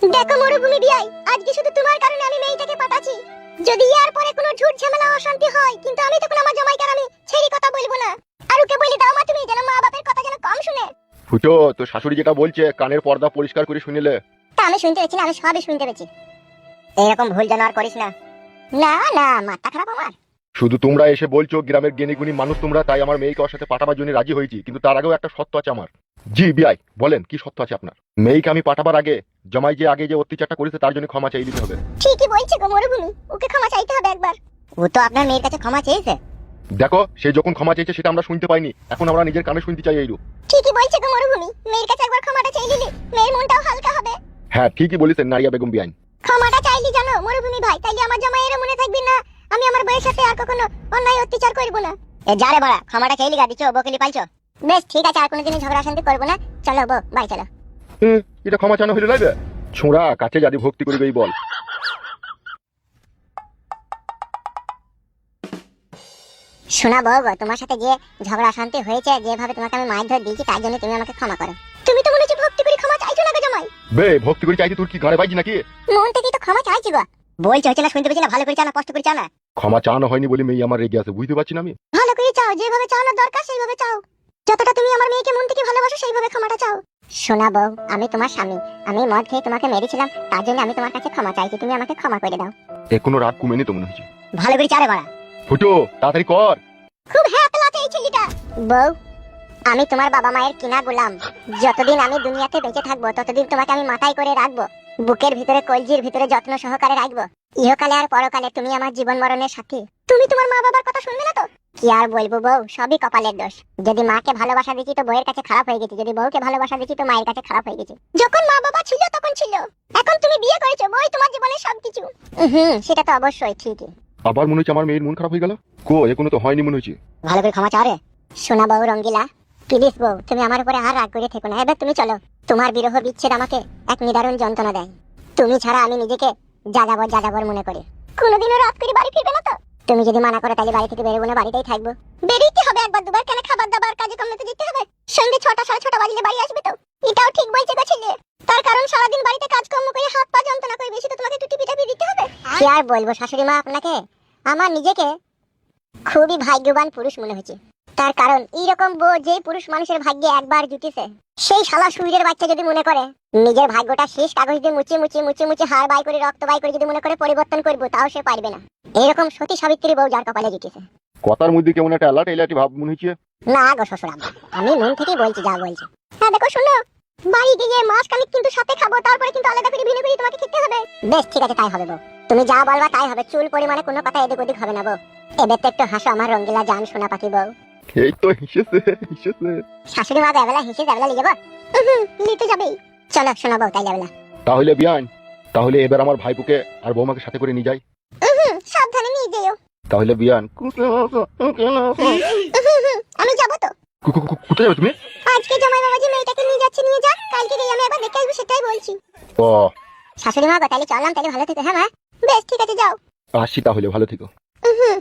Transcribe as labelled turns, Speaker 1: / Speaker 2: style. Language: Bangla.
Speaker 1: দেখো মরুভূমি বিয়াই আজকে শুধু তোমার কারণে আমি মেয়েটাকে পাঠাচ্ছি। যদি ইয়ার পরে কোনো ঝুট ঝামেলা অশান্তি হয় কিন্তু আমি তখন আমার জামাইকার আমি ছেড়ি কথা বলব না। আর ওকে বলে দাও মা তুমি যেন মা বাপের কথা যেন কম শুনে।
Speaker 2: ফুটো তো শাশুড়ি যেটা বলছে কানের পর্দা পরিষ্কার করে শুনিলে।
Speaker 1: তা আমি শুনতে পেয়েছি না আমি সবই শুনতে পেয়েছি। এরকম ভুল যেন আর করিস না। না না মাথা খারাপ আমার।
Speaker 2: শুধু তোমরা এসে বলছো গ্রামের জ্ঞানীগুণী মানুষ তোমরা তাই আমার মেয়েকে ওর সাথে পাঠাবার জন্য রাজি হয়েছি কিন্তু তার আগেও একটা সত্য আছে আমার। জি বিআই বলেন কি সত্য আছে আপনার? মেয়েকে আমি পাঠাবার আগে জমাই যে আগে যে অত্যাচারটা করেছে তার জন্য ক্ষমা চাই দিতে হবে।
Speaker 1: ঠিকই বলছে গো মরুভূমি ওকে ক্ষমা চাইতে হবে একবার। ও তো আপনার মেয়ের কাছে ক্ষমা চেয়েছে।
Speaker 2: দেখো সে যখন ক্ষমা চেয়েছে সেটা আমরা শুনতে পাইনি। এখন আমরা নিজের কানে শুনতে চাই এইরূপ
Speaker 1: ঠিকই বলছে গো মরুভূমি মেয়ের কাছে একবার ক্ষমাটা চাই দিলি মেয়ের মনটাও হালকা হবে।
Speaker 2: হ্যাঁ ঠিকই বলেছেন নারিয়া বেগম বিআইন
Speaker 1: ক্ষমাটা চাইলি জানো মরুভূমি ভাই তাইলে আমার জামাইয়ের মনে থাকবে না আমি আমার বউয়ের সাথে আর কখনো অন্যায় অত্যাচার করব না। এ যারে বড়া ক্ষমাটা চাইলি গা দিছো বকিলি পাইছো? বেশ ঠিক আছে আর কোনোদিনই ঝগড়া শান্তি করব না। চলো বউ বাড়ি চলো।
Speaker 2: হুম, এটা ক্ষমা চানো হইলে লাগবে ছোঁড়া কাছে যাদি ভক্তি করিবে এই বল।
Speaker 1: শোনা বউ গো, তোমার সাথে যে ঝগড়া শান্তি হয়েছে যেভাবে তোমাকে আমি মাছ ধরে দিয়েছি তার জন্য তুমি আমাকে ক্ষমা করো। তুমি তো মনে হচ্ছে ভক্তি করে ক্ষমা চাইছো না গো জামাই?
Speaker 2: বে ভক্তি করে চাইছি তোর কি ঘরে পাইছি নাকি?
Speaker 1: মন থেকেই তো ক্ষমা চাইছি গো। বলছে হচ্ছে না শুনতে পেয়েছি না ভালো করে চাও না কষ্ট করে চাও না।
Speaker 2: ক্ষমা চানো হয়নি বলে মেয়ে আমার রেগে আছে বুঝতে পারছি না আমি।
Speaker 1: ভালো করে চাও যেভাবে চাওয়ানোর দরকার সেইভাবে চাও। যতটা তুমি আমার মেয়েকে মন থেকে ভালোবাসো সেইভাবে ক্ষমাটা চাও। শোনা বউ আমি তোমার স্বামী। আমি মদ খেয়ে তোমাকে মেরেছিলাম তার জন্য আমি তোমার কাছে ক্ষমা চাইছি তুমি আমাকে ক্ষমা করে দাও।
Speaker 2: এখনও রাত কমেনি তো মনে হচ্ছে।
Speaker 1: ভালো করে চারে বাড়া।
Speaker 2: ফুটো তাড়াতাড়ি কর।
Speaker 1: খুব হ্যাপি লাগে এই ছেলেটা। বউ আমি তোমার বাবা মায়ের কিনা গোলাম। যতদিন আমি দুনিয়াতে বেঁচে থাকব ততদিন তোমাকে আমি মাথায় করে রাখব। বুকের ভিতরে কলজির ভিতরে যত্ন সহকারে রাখব। ইহকালে আর পরকালে তুমি আমার জীবন মরণের সাথী। তুমি তোমার মা বাবার কথা শুনবে না তো? কি আর বলব বউ? সবই কপালের দোষ। যদি মাকে ভালোবাসা দিচ্ছি তো বউয়ের কাছে খারাপ হয়ে গেছি। যদি বউকে ভালোবাসা দিচ্ছি তো মায়ের কাছে খারাপ হয়ে গেছি। যখন মা বাবা ছিল তখন ছিল। এখন তুমি বিয়ে করেছ বই তোমার জীবনের সবকিছু। হুম সেটা তো অবশ্যই ঠিকই।
Speaker 2: আবার মনে হচ্ছে আমার মেয়ের মন খারাপ হয়ে গেল? কো এখনও তো হয়নি মনে হচ্ছে।
Speaker 1: ভালো করে ক্ষমা চাও রে। সোনা বউ রঙ্গিলা প্লিজ বউ তুমি আমার উপরে আর রাগ করে থেকো না। এবার তুমি চলো তোমার বিরহ বিচ্ছেদ আমাকে এক নিদারুণ যন্ত্রণা দেয়। তুমি ছাড়া আমি নিজেকে যাযাবর যাযাবর মনে করি। কোনোদিনও রাত করে বাড়ি ফিরবে না তো? তুমি যদি মানা করো তাহলে বাড়ি থেকে বেরোবো না, বাড়িতেই থাকব। বেরিয়ে হবে একবার, দুবার কেন খাবার দাবার কাজে কমতে দিতে হবে। সন্ধ্যে ছটা, সাড়ে ছটা বাজলে বাড়ি আসবে তো। এটাও ঠিক বলছে গো ছেলে। তার কারণ সারাদিন বাড়িতে কাজকর্ম করে হাত পা যন্ত্রণা করে বেশি তো তোমাকে একটু টিপি টাপি দিতে হবে। কি আর বলব শাশুড়ি মা আপনাকে? আমার নিজেকে খুবই ভাগ্যবান পুরুষ মনে হচ্ছে। তার কারণ এইরকম বউ যে পুরুষ মানুষের ভাগ্যে একবার জুটেছে, সেই শালা সুইরের বাচ্চা যদি মনে করে, নিজের ভাগ্যটা শেষ কাগজ দিয়ে মুচি মুচি মুচি মুচি হাড় বাই করে, রক্ত বাই করে যদি মনে করে পরিবর্তন করব, তাও সে পারবে না। এরকম সতী সাবিত্রী বউ যার কপালে জুটেছে
Speaker 2: কথার মধ্যে কেমন একটা অ্যালার্ট এলার্টি ভাব মনে হচ্ছে?
Speaker 1: না গো শ্বশুর আব্বা আমি মন থেকেই বলছি যা বলছি। হ্যাঁ দেখো শোনো বাড়ি গিয়ে মাস কালিক কিন্তু সাথে খাব তারপরে কিন্তু আলাদা করে ভিনে ভিনে তোমাকে খেতে হবে। বেশ ঠিক আছে তাই হবে বউ। তুমি যা বলবা তাই হবে চুল পরিমাণে কোনো কথা এদিক ওদিক হবে না বউ। এবার তো একটু হাসো আমার রঙ্গিলা জান শোনা পাখি বউ।
Speaker 2: এই তো হিসেছে হিসেছে।
Speaker 1: শাশুড়ি মা দেবেলা হিসেবে দেবেলা নিয়ে যাব? নিতে যাবেই। চলো শোনাবো তাই দেবেলা
Speaker 2: তাহলে বিয়ান তাহলে এবার আমার ভাইপুকে আর বৌমাকে সাথে করে নিয়ে যাই
Speaker 1: হুম সাবধানে নিয়ে যেও
Speaker 2: তাহলে বিয়ান
Speaker 1: আমি যাব তো।
Speaker 2: কোথায় যাবে তুমি?
Speaker 1: আজকে জামাই বাবা যে মেয়েটাকে নিয়ে যাচ্ছে নিয়ে যা কালকে গিয়ে আমি একবার দেখে আসব সেটাই বলছি।
Speaker 2: ও।
Speaker 1: শাশুড়ি মা গো তাহলে চললাম তাহলে ভালো থেকো হ্যাঁ মা? বেশ ঠিক আছে যাও।
Speaker 2: আসছি তাহলে ভালো থেকো।
Speaker 1: হুম